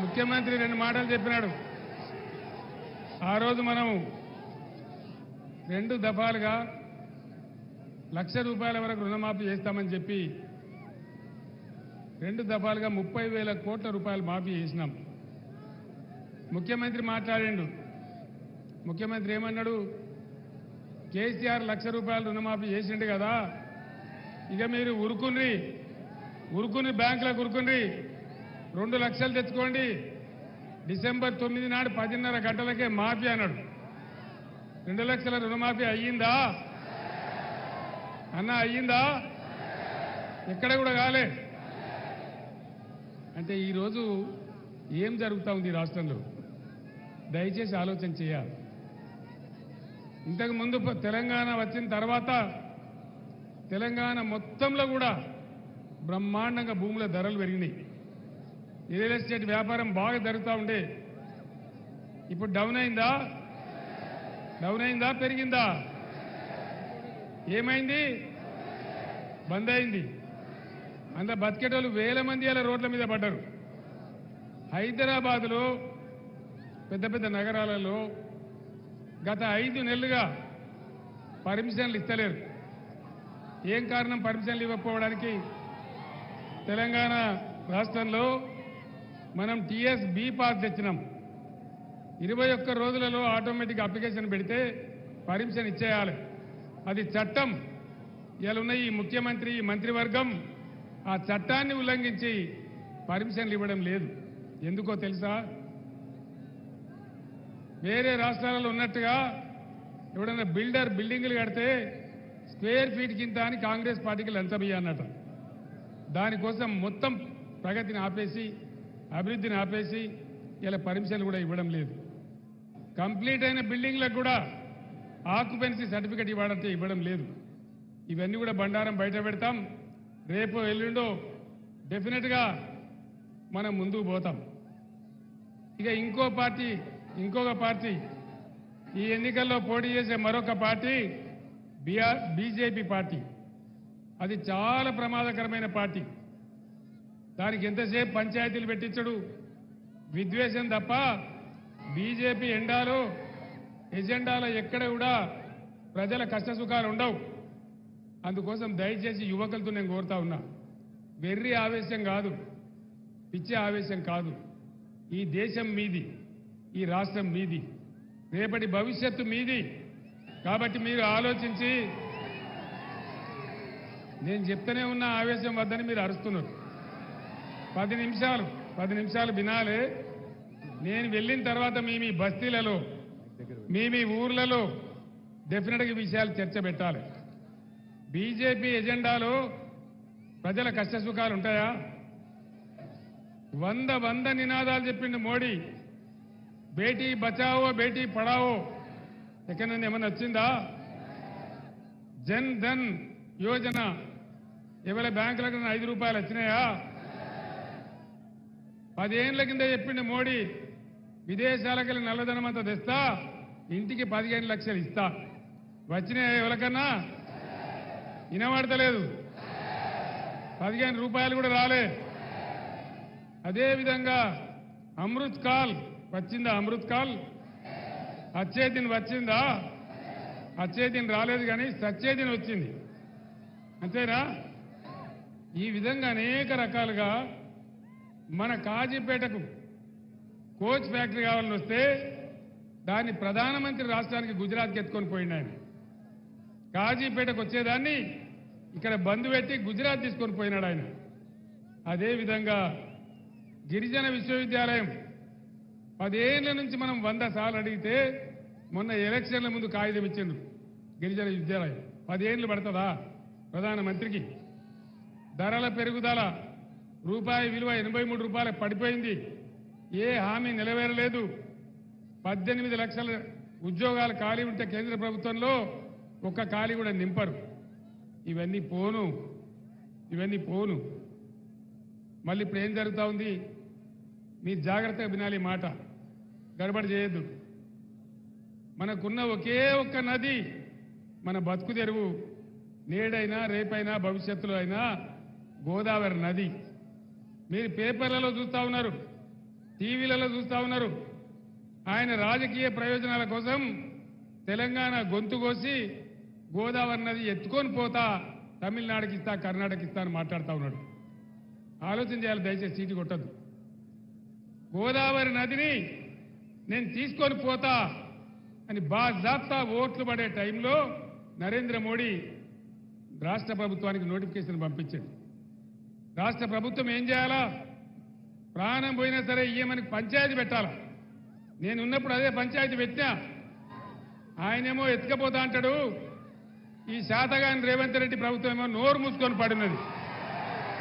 ముఖ్యమంత్రి రెండు మాటలు చెప్పినాడు. ఆ రోజు మనం రెండు దఫాలుగా లక్ష రూపాయల వరకు రుణమాఫీ చేస్తామని చెప్పి రెండు దఫాలుగా ముప్పై వేల కోట్ల రూపాయలు మాఫీ చేసినాం. ముఖ్యమంత్రి మాట్లాడిండు. ముఖ్యమంత్రి ఏమన్నాడు? కేసీఆర్ లక్ష రూపాయలు రుణమాఫీ చేసిండు కదా. ఇక మీరు ఉరుకుని ఉరుకుని బ్యాంకులకు ఉరుకుని రెండు లక్షలు తెచ్చుకోండి. డిసెంబర్ తొమ్మిది నాడు పదిన్నర గంటలకే మాఫీ అన్నాడు. రెండు లక్షల రుణమాఫీ అయ్యిందా? అన్న అయ్యిందా? ఎక్కడ కూడా కాలే. అంటే ఈరోజు ఏం జరుగుతూ ఉంది ఈ రాష్ట్రంలో? దయచేసి ఆలోచన చేయాలి. ఇంతకు ముందు తెలంగాణ వచ్చిన తర్వాత తెలంగాణ మొత్తంలో కూడా బ్రహ్మాండంగా భూముల ధరలు పెరిగినాయి. రియల్ ఎస్టేట్ వ్యాపారం బాగా జరుగుతూ ఉండే. ఇప్పుడు డౌన్ అయిందా? డౌన్ అయిందా? పెరిగిందా? ఏమైంది? బంద్ అయింది. అంత బతికేటోళ్ళు వేల మంది అలా రోడ్ల మీద పడ్డారు. హైదరాబాదులో పెద్ద పెద్ద నగరాలలో గత ఐదు నెలలుగా పర్మిషన్లు ఇస్తలేరు. ఏం కారణం పర్మిషన్లు ఇవ్వకపోవడానికి? తెలంగాణ రాష్ట్రంలో మనం టీఎస్ బి పాస్ తెచ్చినాం. ఇరవై ఒక్క రోజులలో ఆటోమేటిక్ అప్లికేషన్ పెడితే పర్మిషన్ ఇచ్చేయాలి. అది చట్టం. ఇలా ఉన్న ఈ ముఖ్యమంత్రి ఈ మంత్రివర్గం ఆ చట్టాన్ని ఉల్లంఘించి పర్మిషన్లు ఇవ్వడం లేదు. ఎందుకో తెలుసా? వేరే రాష్ట్రాలలో ఉన్నట్టుగా ఎవడన్నా బిల్డర్ బిల్డింగ్లు కడితే స్క్వేర్ ఫీట్ కింద అని కాంగ్రెస్ పార్టీకి లంచం అన్నట దానికోసం మొత్తం ప్రగతిని ఆపేసి అభివృద్ధిని ఆపేసి ఇలా పర్మిషన్లు కూడా ఇవ్వడం లేదు. కంప్లీట్ అయిన బిల్డింగ్లకు కూడా ఆక్యుపెన్సీ సర్టిఫికెట్ ఇవ్వాలంటే ఇవ్వడం లేదు. ఇవన్నీ కూడా బండారం బయట పెడతాం. రేపు ఎల్లుండో డెఫినెట్గా మనం ముందుకు పోతాం. ఇక ఇంకో పార్టీ ఇంకొక పార్టీ ఈ ఎన్నికల్లో పోటీ చేసే మరొక పార్టీ బీఆర్ బీజేపీ పార్టీ. అది చాలా ప్రమాదకరమైన పార్టీ. దానికి ఎంతసేపు పంచాయతీలు పెట్టించడు? విద్వేషం తప్ప బీజేపీ ఎండాలో ఎజెండాలో ఎక్కడ కూడా ప్రజల కష్ట సుఖాలు ఉండవు. అందుకోసం దయచేసి యువకులతో నేను కోరుతా ఉన్నా. వెర్రి ఆవేశం కాదు పిచ్చి ఆవేశం కాదు. ఈ దేశం మీది ఈ రాష్ట్రం మీది రేపటి భవిష్యత్తు మీది. కాబట్టి మీరు ఆలోచించి నేను చెప్తూనే ఉన్న ఆవేశం వద్దని మీరు అరుస్తున్నారు. పది నిమిషాలు పది నిమిషాలు వినాలే. నేను వెళ్ళిన తర్వాత మీ మీ బస్తీలలో మీ మీ ఊర్లలో డెఫినెట్గా విషయాలు చర్చ పెట్టాలి. బీజేపీ ఎజెండాలో ప్రజల కష్టసుఖాలు ఉంటాయా? వంద వంద నినాదాలు చెప్పిండు మోడీ. బేటీ బచావో బేటీ పడావో ఎక్కడన్నా ఏమన్నా వచ్చిందా? జన్ ధన్ యోజన ఎవరి బ్యాంకులకు ఐదు రూపాయలు వచ్చినాయా? పదేళ్ళ కింద చెప్పిండు మోడీ విదేశాలకు నల్లధనం అంతా తెస్తా ఇంటికి పదిహేను లక్షలు ఇస్తా. వచ్చిన ఎవరికన్నా? వినబడతలేదు. పదిహేను రూపాయలు కూడా రాలే. అదేవిధంగా అమృత్ కాల్ వచ్చిందా? అమృత్ కాల్? వచ్చే దిన్ వచ్చిందా? వచ్చే దిన్ రాలేదు కానీ సచ్చే దిన్ వచ్చింది. అంతేనా? ఈ విధంగా అనేక రకాలుగా మన కాజీపేటకు కోచ్ ఫ్యాక్టరీ కావాలని వస్తే దాన్ని ప్రధానమంత్రి రాష్ట్రానికి గుజరాత్కి ఎత్తుకొని పోయిండు ఆయన. కాజీపేటకు వచ్చేదాన్ని ఇక్కడ బంద్ పెట్టి గుజరాత్ తీసుకొని పోయినాడు ఆయన. అదేవిధంగా గిరిజన విశ్వవిద్యాలయం పదేళ్ళ నుంచి మనం వంద సార్లు అడిగితే మొన్న ఎలక్షన్ల ముందు కాగితం ఇచ్చిండు గిరిజన విద్యాలయం. పదేళ్ళు పడుతుందా ప్రధానమంత్రికి? ధరల పెరుగుదల రూపాయి విలువ ఎనభై మూడు రూపాయలు పడిపోయింది. ఏ హామీ నెరవేరలేదు పద్దెనిమిది లక్షల ఉద్యోగాలు ఖాళీ ఉంటే కేంద్ర ప్రభుత్వంలో ఒక్క ఖాళీ కూడా నింపరు. ఇవన్నీ పోను. ఇవన్నీ పోను. మళ్ళీ ఇప్పుడు ఏం జరుగుతూ ఉంది? మీరు జాగ్రత్తగా వినాలి మాట. గడబడి చేయొద్దు. మనకున్న ఒకే ఒక్క నది మన బతుకు తెరువు. నేడైనా రేపైనా భవిష్యత్తులో అయినా గోదావరి నది. మీరు పేపర్లలో చూస్తా ఉన్నారు టీవీలలో చూస్తా ఉన్నారు. ఆయన రాజకీయ ప్రయోజనాల కోసం తెలంగాణ గొంతు కోసి గోదావరి నది ఎత్తుకొని పోతా తమిళనాడుకి ఇస్తా కర్ణాటక ఇస్తా అని మాట్లాడుతూ ఉన్నాడు. ఆలోచన చేయాలి దయచేసి సీటు కొట్టద్దు. గోదావరి నదిని నేను తీసుకొని పోతా అని బాజాప్తా ఓట్లు పడే టైంలో నరేంద్ర మోడీ రాష్ట్ర ప్రభుత్వానికి నోటిఫికేషన్ పంపించాడు. రాష్ట్ర ప్రభుత్వం ఏం చేయాలా? ప్రాణం పోయినా సరే ఇయ్యమని పంచాయతీ పెట్టాలా? నేను ఉన్నప్పుడు అదే పంచాయతీ పెట్టా. ఆయనేమో ఎత్తుకపోతా అంటాడు. ఈ శాతగాని రేవంత్ రెడ్డి ప్రభుత్వం ఏమో నోరు మూసుకొని పడినది.